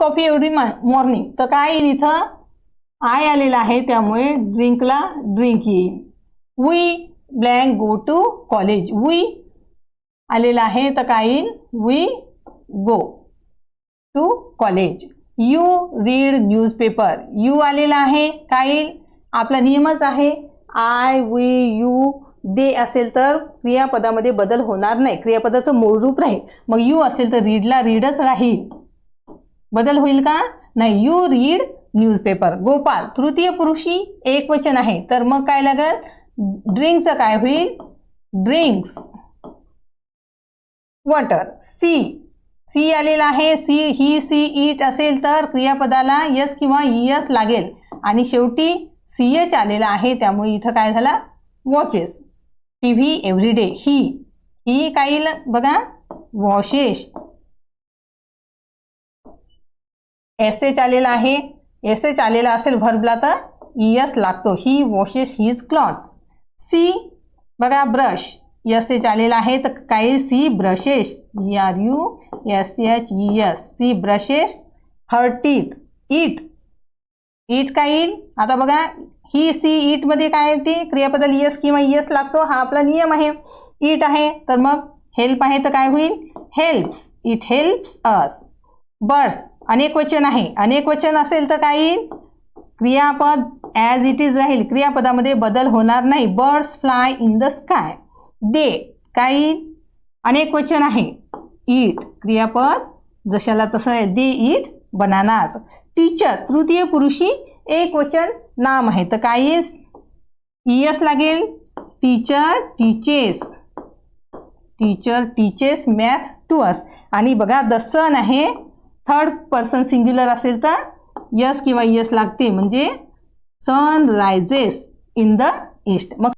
Coffee एवढी morning तर काय येईल इथं? आय आलेला आहे त्यामुळे ड्रिंकला ड्रिंक येईल. We blank go to college we आलेला आहे तर काय येईल? We go to college you read newspaper you आलेला आहे काय येईल? आपला नियमच आहे. आय वी यू दे असेल तर क्रियापदामध्ये बदल होणार नाही. क्रियापदाचं मूळ रूप राहील. मग यू असेल तर रीडला रीडच राहील. बदल होईल का? नाही यू रीड न्यूजपेपर गोपाल तृतीय पुरुषी एक वचन आहे. तर मग काय लागल? ड्रिंकचं काय होईल? ड्रिंक्स. वॉटर सी सी आलेला आहे. सी ही सी इट असेल तर क्रियापदाला यस किंवा यस लागेल. आणि शेवटी सी एच आलेला आहे. त्यामुळे इथं काय झाला? वॉचेस टी व्ही एव्हरीडे ही ही काय बघा. वॉशेश एस एच आलेला आहे. एस एच आलेला असेल व्हर्बला तर ई यस लागतो. He washes his clothes see बघा ब्रश यस एच आलेला आहे तर काही see brushes E R U S H E S see brushes her teeth it it काय येईल? आता बघा ही सी ईटमध्ये काय येते क्रियापदाला यस किंवा यस लागतो. हा आपला नियम आहे. ईट आहे. तर मग हेल्प आहे तर काय होईल? Helps it helps us birds अनेक वचन आहे. अनेक वचन असेल तर काय येईल? क्रियापद ॲज इट इज राहील. क्रियापदामध्ये बदल होणार नाही. Birds fly in the sky they काय येईल? अनेक वचन आहे. इट क्रियापद जशाला तसं आहे. दे इट बनानाज टीचर तृतीय पुरुषी एक वचन नाम आहे. तर काय येस इयस लागेल. Teacher teaches teacher teaches math to us आणि बघा द सन आहे. थर्ड पर्सन सिंग्युलर असेल तर यस किंवा यस लागते. म्हणजे sun rises in the east मग